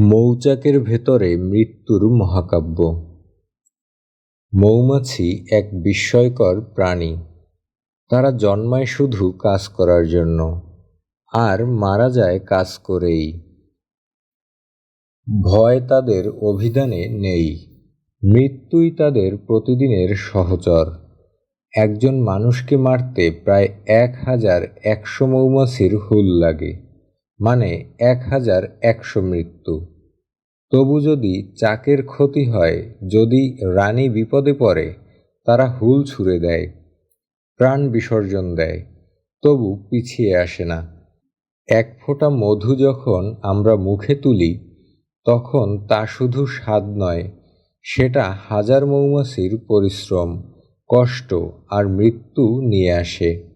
মৌচাকের ভেতরে মৃত্যুর মহাকাব্য। মৌমাছি এক বিস্ময়কর প্রাণী। তারা জন্মায় শুধু কাজ করার জন্য, আর মারা যায় কাজ করেই। ভয় তাদের অভিধানে নেই। মৃত্যুই তাদের প্রতিদিনের সহচর। একজন মানুষকে মারতে প্রায় এক হাজার একশো মৌমাছির হুল লাগে। মানে এক হাজার একশো মৃত্যু। তবু যদি চাকের ক্ষতি হয়, যদি রানী বিপদে পড়ে, তারা হুল ছুঁড়ে দেয়, প্রাণ বিসর্জন দেয়, তবু পিছিয়ে আসে না। এক ফোঁটা মধু যখন আমরা মুখে তুলি, তখন তা শুধু স্বাদ নয়, সেটা হাজার মৌমাছির পরিশ্রম, কষ্ট আর মৃত্যু নিয়ে আসে।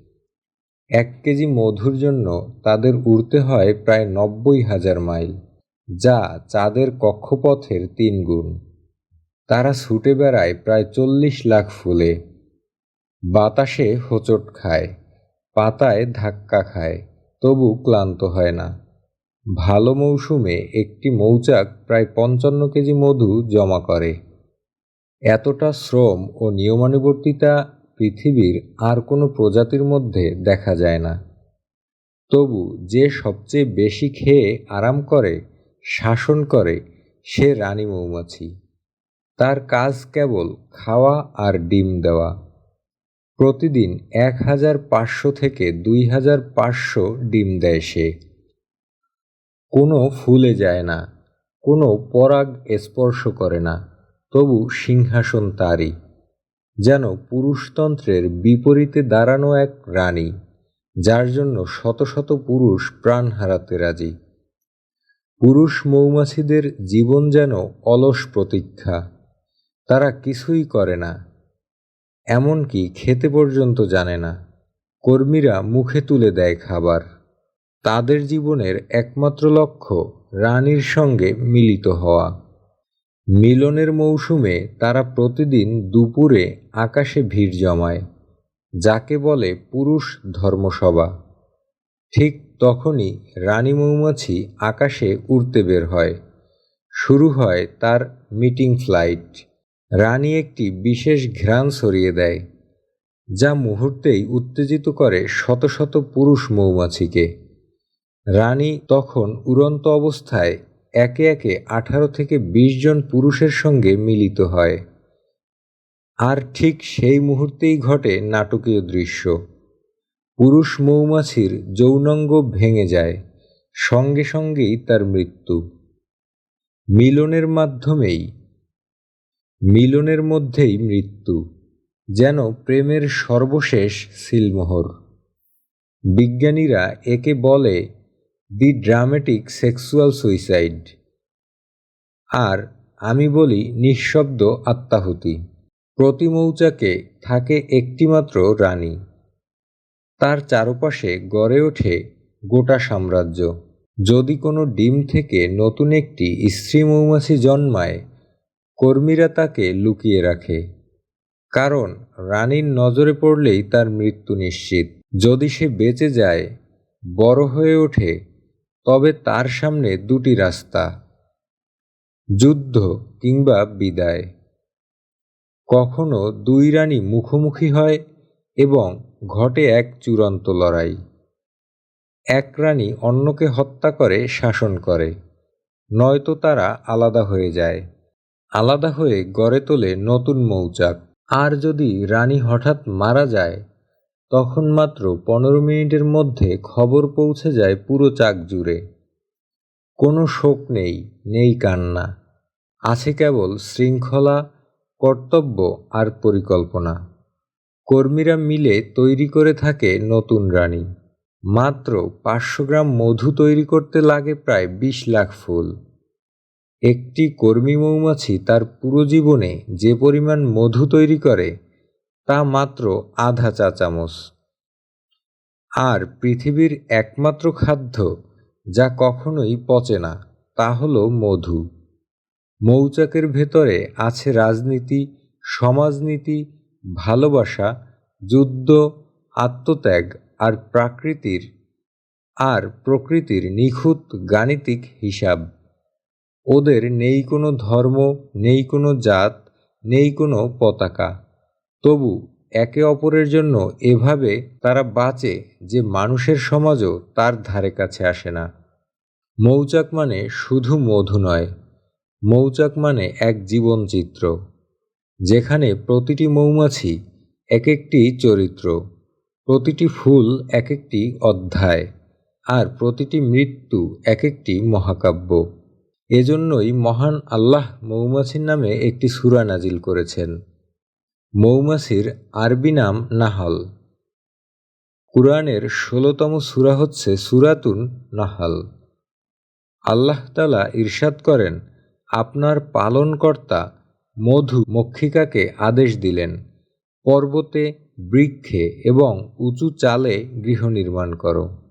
এক কেজি মধুর জন্য তাদের উড়তে হয় প্রায় নব্বই হাজার মাইল, যা চাঁদের কক্ষপথের তিন গুণ। তারা ছুটে বেড়ায় প্রায় চল্লিশ লাখ ফুলে। বাতাসে হোঁচট খায়, পাতায় ধাক্কা খায়, তবু ক্লান্ত হয় না। ভালো মৌসুমে একটি মৌচাক প্রায় পঞ্চান্ন কেজি মধু জমা করে। এতটা শ্রম ও নিয়মানুবর্তিতা পৃথিবীর আর কোনো প্রজাতির মধ্যে দেখা যায় না। তবু যে সবচেয়ে বেশি খেয়ে আরাম করে, শাসন করে, সে রানী মৌমাছি। তার কাজ কেবল খাওয়া আর ডিম দেওয়া। প্রতিদিন এক হাজার পাঁচশো থেকে দুই হাজার পাঁচশো ডিম দেয় সে। কোনো ফুলে যায় না, কোনো পরাগ স্পর্শ করে না, তবু সিংহাসন তারই। যেন পুরুষতন্ত্রের বিপরীতে দাঁড়ানো এক রানী, যার জন্য শত শত পুরুষ প্রাণ হারাতে রাজি। পুরুষ মৌমাছিদের জীবন যেন অলস প্রতীক্ষা, তারা কিছুই করে না, এমনকি খেতে পর্যন্ত জানে না। কর্মীরা মুখে তুলে দেয় খাবার। তাদের জীবনের একমাত্র লক্ষ্য রানীর সঙ্গে মিলিত হওয়া। মিলনের মৌসুমে তারা প্রতিদিন দুপুরে আকাশে ভিড় জমায়, যাকে বলে পুরুষ ধর্মসভা। ঠিক তখনই রানী মৌমাছি আকাশে উড়তে বের হয়। শুরু হয় তার মিটিং ফ্লাইট। রানী একটি বিশেষ ঘ্রাণ ছড়িয়ে দেয়, যা মুহূর্তেই উত্তেজিত করে শত শত পুরুষ মৌমাছিকে। রানী তখন উড়ন্ত অবস্থায় একে একে আঠারো থেকে বিশ জন পুরুষের সঙ্গে মিলিত হয়। আর ঠিক সেই মুহূর্তেই ঘটে নাটকীয় দৃশ্য। পুরুষ মৌমাছির যৌনাঙ্গ ভেঙে যায়, সঙ্গে সঙ্গেই তার মৃত্যু। মিলনের মাধ্যমেই, মিলনের মধ্যেই মৃত্যু, যেন প্রেমের সর্বশেষ সিলমোহর। বিজ্ঞানীরা একে বলে দি ড্রামেটিক সেক্সুয়াল সুইসাইড। আর আমি বলি নিঃশব্দ আত্মাহুতি। প্রতি মৌচাকে থাকে একটিমাত্র রানী। তার চারপাশে গড়ে ওঠে গোটা সাম্রাজ্য। যদি কোনো ডিম থেকে নতুন একটি স্ত্রী মৌমাছি জন্মায়, কর্মীরা তাকে লুকিয়ে রাখে। কারণ রানীর নজরে পড়লেই তার মৃত্যু নিশ্চিত। যদি সে বেঁচে যায়, বড় হয়ে ওঠে তবে তার সামনে দুটি রাস্তা, যুদ্ধ কিংবা বিদায়। কখনো দুই রানী মুখোমুখি হয় এবং ঘটে এক চূড়ান্ত লড়াই। এক রানী অন্যকে হত্যা করে, শাসন করে। নয়তো তারা আলাদা হয়ে যায়। আলাদা হয়ে গড়ে তোলে নতুন মৌচাক। আর যদি রানী হঠাৎ মারা যায় তখন মাত্র পনেরো মিনিটের মধ্যে খবর পৌঁছে যায় পুরো চাক জুড়ে। কোনো শোক নেই নেই কান্না। আছে কেবল শৃঙ্খলা, কর্তব্য আর পরিকল্পনা। কর্মীরা মিলে তৈরি করে থাকে নতুন রানী। মাত্র পাঁচশো গ্রাম মধু তৈরি করতে লাগে প্রায় বিশ লাখ ফুল। একটি কর্মী মৌমাছি তার পুরো জীবনে যে পরিমাণ মধু তৈরি করে তা মাত্র আধা চা চামচ। আর পৃথিবীর একমাত্র খাদ্য যা কখনোই পচে না, তা হল মধু। মৌচাকের ভেতরে আছে রাজনীতি, সমাজনীতি, ভালোবাসা, যুদ্ধ, আত্মত্যাগ আর প্রাকৃতির আর প্রকৃতির নিখুঁত গাণিতিক হিসাব। ওদের নেই কোনো ধর্ম, নেই কোনো জাত, নেই কোনো পতাকা। তবু একে অপরের জন্য এভাবে তারা বাঁচে যে মানুষের সমাজও তার ধারে কাছে আসে না। মৌচাক মানে শুধু মধু নয়, মৌচাক মানে এক জীবনচিত্র, যেখানে প্রতিটি মৌমাছি এক একটি চরিত্র, প্রতিটি ফুল এক একটি অধ্যায়, আর প্রতিটি মৃত্যু এক একটি মহাকাব্য। এজন্যই মহান আল্লাহ মৌমাছির নামে একটি সুরা নাজিল করেছেন। মৌমাছির আরবি নাম নাহল। কুরআনের ষোলতম সূরা হচ্ছে সুরাতুন নাহল। আল্লাহ তাআলা ইরশাদ করেন, আপনার পালনকর্তা মধু মক্ষিকাকে আদেশ দিলেন, পর্বতে বৃক্ষে এবং উঁচু চালে গৃহ নির্মাণ করো।